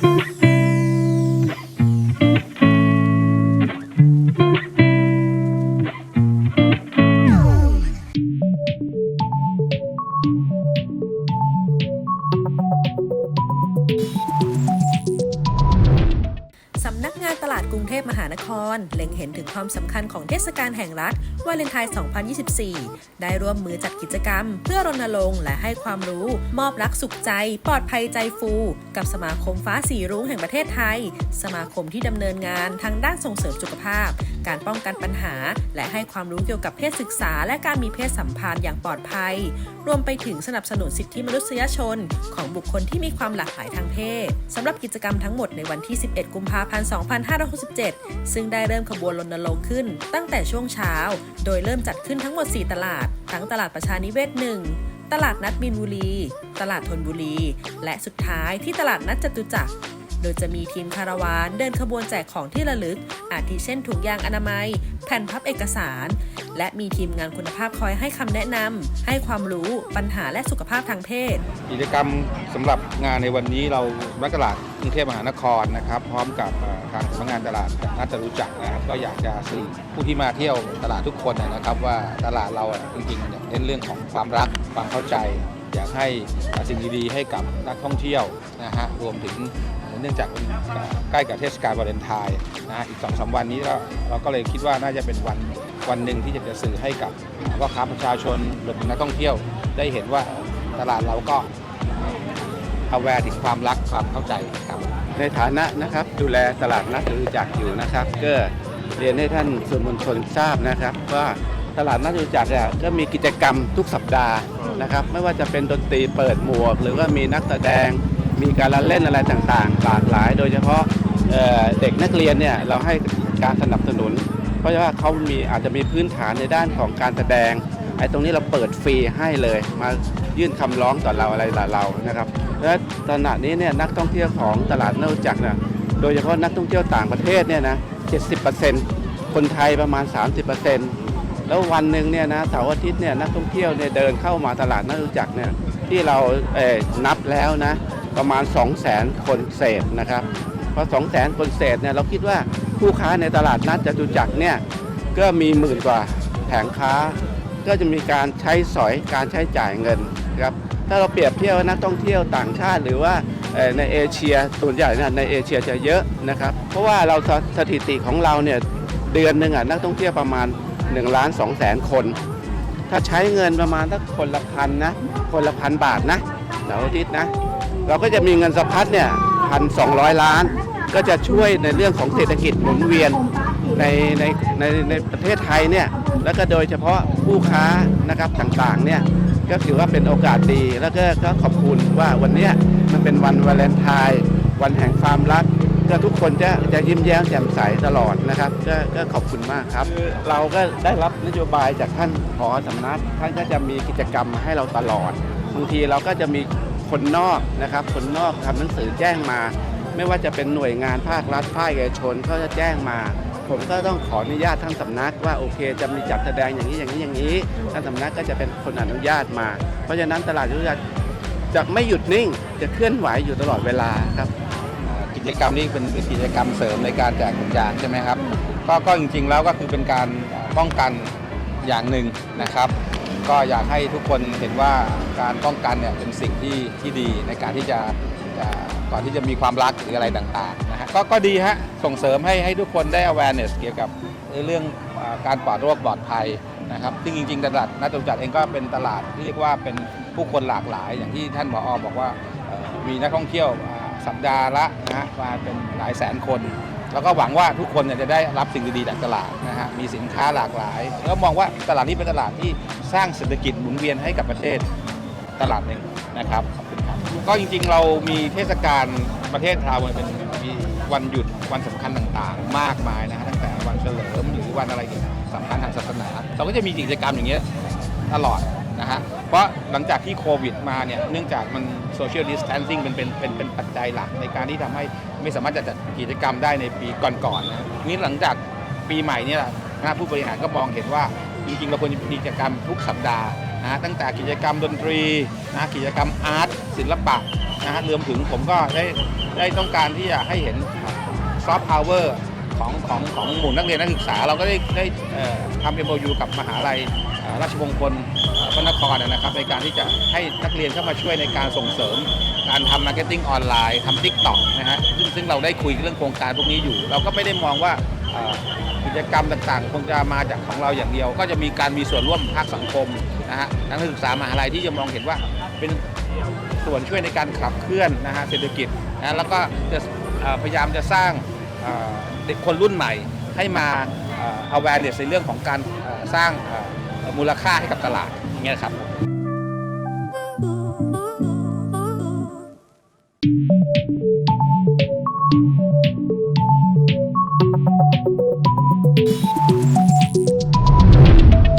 thank you กรุงเทพมหานคร เล็งเห็นถึงความสำคัญของเทศกาลแห่งรัฐวาเลนไทน์ 2024 ได้ร่วมมือจัดกิจกรรม เพื่อรณรงค์และให้ความรู้ มอบรักสุขใจ ปลอดภัยใจฟู กับสมาคมฟ้าสีรุ้งแห่งประเทศไทย สมาคมที่ดำเนินงานทางด้านส่งเสริมสุขภาพ การป้องกันปัญหา และให้ความรู้เกี่ยวกับเพศศึกษา และการมีเพศสัมพันธ์อย่างปลอดภัย รวมไปถึงสนับสนุนสิทธิมนุษยชน ของบุคคลที่มีความหลากหลายทางเพศสำหรับกิจกรรมทั้งหมดในวันที่ 11 กุมภาพันธ์ 2 5 6 37ซึ่งได้เริ่มขบวนรณรงค์ขึ้นตั้งแต่ช่วงเช้า โดยเริ่มจัดขึ้นทั้งหมด 4 ตลาด ทั้งตลาดประชานิเวศ1ตลาดนัดมีนบุรี ตลาดทนบุรี และสุดท้ายที่ตลาดนัดจตุจักร โดยจะมีทีมคาราวานเดินขบวนแจกของที่ระลึก อาทิเช่นถุงยางอนามัย แผ่นพับเอกสาร และมีทีมงานคุณภาพคอยให้คำแนะนำให้ความรู้ปัญหาและสุขภาพทางเพศ กิจกรรมสำหรับงานในวันนี้เรานักตลาดกรุงเทพมหานครนะครับ พร้อมกับทางสำนักงานตลาดน่าจะรู้จักนะครับก็อยากจะสื่อผู้ที่มาเที่ยวตลาดทุกคนนะครับ ว่าตลาดเราจริงๆเน้นเรื่องของความรักความเข้าใจ อยากให้สิ่งดีๆให้กับนักท่องเที่ยวนะฮะรวมถึงเนื่องจากใกล้กับเทศกาลวาเลนไทน์นะอีกสองสามวันนี้เราเราก็เลยคิดว่าน่าจะเป็นวันวันหนึ่งที่จะสื่อให้กับพ่อค้าประชาชนรวมถึงนักท่องเที่ยว ได้เห็นว่าตลาดเราก็เอาแวร์ถึงความรักความเข้าใจครับในฐานะนะครับดูแลตลาดนัดจตุจักอยู่นะครับ ก็เรียนให้ท่านสื่อมวลชนทราบนะครับว่า ตลาดนัดจตุจักรเนี่ยก็มีกิจกรรมทุกสัปดาห์นะครับ ไม่ว่าจะเป็นดนตรีเปิดหมวก หรือว่ามีนักแสดง มีการละเล่นอะไรต่างๆ หลากหลาย โดยเฉพาะเอ่อเด็กนักเรียนเนี่ยเราให้การสนับสนุน เพราะว่าเขามีอาจจะมีพื้นฐานในด้านของการแสดงไอ้ตรงนี้เราเปิดฟรีให้เลย มายื่นคำร้องต่อเราอะไรต่อเรานะครับ และขณะนี้เนี่ยนักท่องเที่ยวของตลาดนัดจักรเนี่ยโดยเฉพาะนักท่องเที่ยวต่างประเทศเนี่ยนะ 70%คนไทยประมาณ 30% แล้ววันหนึ่งเนี่ยนะเสาร์อาทิตย์เนี่ยนักท่องเที่ยวเนี่ยเดินเข้ามาตลาดนัดจักเนี่ยที่เราเอ่อนับแล้วนะประมาณ 200,000 คนเศษนะครับเพราะ 200,000 คนเศษเนี่ยเราคิดว่าผู้ค้าในตลาดนัดจตุจักรเนี่ยก็มีหมื่นกว่าแผงค้า ก็จะมีการใช้สอยการใช้จ่ายเงินครับถ้าเราเปรียบเทียบว่านักท่องเที่ยวต่างชาติหรือว่าในเอเชียส่วนใหญ่เนี่ยในเอเชียจะเยอะนะครับเพราะว่าเราสสถิติของเราเนี่ยเดือนหนึ่งอะนักท่องเที่ยวประมาณ 1ล้าน2แสนคน ถ้าใช้เงินประมาณสักคนละพันนะ คนละพันบาทนะเสาร์อาทิตย์นะ เราก็จะมีเงินสะพัดเนี่ยพันสองล้าน ก็จะช่วยในเรื่องของเศรษฐกิจหมุนเวียนในในในในประเทศไทยเนี่ย แล้วก็โดยเฉพาะผู้ค้านะครับต่างๆเนี่ยก็ถือว่าเป็นโอกาสดีแล้วก็ก็ขอบคุณว่าวันเนี้ยมันเป็นวันวาเลนไทน์วันแห่งความรัก ก็ทุกคนจะจะยิ้มแย้มแจ่มใสตลอดนะครับก็ก็ขอบคุณมากครับ เราก็ได้รับนโยบายจากท่านผอสำนักท่านก็จะมีกิจกรรมมาให้เราตลอดบางทีเราก็จะมีคนนอกนะครับ คนนอกทำหนังสือแจ้งมา ไม่ว่าจะเป็นหน่วยงานภาครัฐภาคเอกชนเขาจะแจ้งมา ผมก็ต้องขออนุญาตท่านสำนักว่าโอเค จะมีจัดแสดงอย่างนี้อย่างนี้อย่างนี้ท่านสำนักก็จะเป็นคนอนุญาตมา เพราะฉะนั้นตลาดยุทธศาสตร์จะไม่หยุดนิ่งจะเคลื่อนไหวอยู่ตลอดเวลาครับ กิจกรรมนี้เป็นกิจกรรมเสริมในการแจกถุงยางใช่ไหมครับก็ก็จริงๆแล้วก็คือเป็นการป้องกันอย่างหนึ่งนะครับ ก็อยากให้ทุกคนเห็นว่าการป้องกันเนี่ยเป็นสิ่งที่ที่ดีในการที่จะก่อนที่จะมีความรักหรืออะไรต่างๆนะฮะก็ก็ดีฮะส่งเสริมให้ให้ทุกคนได้ awareness เกี่ยวกับเรื่องอการปลอดโรคปลอดภัยนะครับซึ่งจริงๆ ตลาดนัดจตุจักรเองก็เป็นตลาดที่เรียกว่าเป็นผู้คนหลากหลาย อย่างที่ท่านผออบอกว่ามีนักท่องเที่ยว สัปดาห์ละนะฮะมาเป็นหลายแสนคน แล้วก็หวังว่าทุกคนเนี่ยจะได้รับสิ่งดีๆจากตลาดนะฮะมีสินค้าหลากหลาย แล้วมองว่าตลาดนี้เป็นตลาดที่สร้างเศรษฐกิจหมุนเวียนให้กับประเทศตลาดหนึ่งนะครับขอบคุณครับก็จริงๆเรามีเทศกาลประเทศเราเนี่ยเป็นมีวันหยุดวันสำคัญต่างๆ มากมายนะฮะตั้งแต่วันเฉลิมหรือวันอะไรสำคัญทางศาสนา เราก็จะมีกิจกรรมอย่างเงี้ยตลอด นะฮะเพราะหลังจากที่โควิดมาเนี่ยเนื่องจากมันโซเชียลดิส a ทนซิ่งเป็นเป็นเป็นเป็นปัจจัยหลักในการที่ทำให้ไม่สามารถจะจัดกิจกรรมได้ในปีก่อนๆนะนี่หลังจากปีใหม่เนี่ยคณะผู้บริหารก็มองเห็นว่าจริงๆเราควรจะมีกิจกรรมทุกสัปดาห์นะฮะตั้งแต่กิจกรรมดนตรีนะกิจกรรมอาร์ตศิลปะนะฮะรวมถึงผมก็ได้ได้ต้องการที่จะให้เห็นซอฟต์พาวเวอร์ของของของหมู่นักเรียนนักศึกษา เราก็ได้ได้ทำเอ็มโอกับมหาลัยราชมงคล พระนครนะครับในการที่จะให้นักเรียนเข้ามาช่วยในการส่งเสริม การทำมาร์เก็ตติ้งออนไลน์ทำทิกตอกนะฮะซึ่งซึ่งเราได้คุยเรื่องโครงการพวกนี้อยู่ เราก็ไม่ได้มองว่าเอ่อกิจกรรมต่างๆ คงจะมาจากของเราอย่างเดียว ก็จะมีการมีส่วนร่วมภาคสังคมนะฮะนักศึกษามหาลัยที่จะมองเห็นว่าเป็นส่วนช่วยในการขับเคลื่อนนะฮะเศรษฐกิจนะแล้วก็จะเอ่อพยายามจะสร้างเอ่อเด็กคนรุ่นใหม่ให้มาเอ่อ awareness ในเรื่องของการเอ่อสร้างเอ่อมูลค่าให้กับตลาด เงี้ยครับ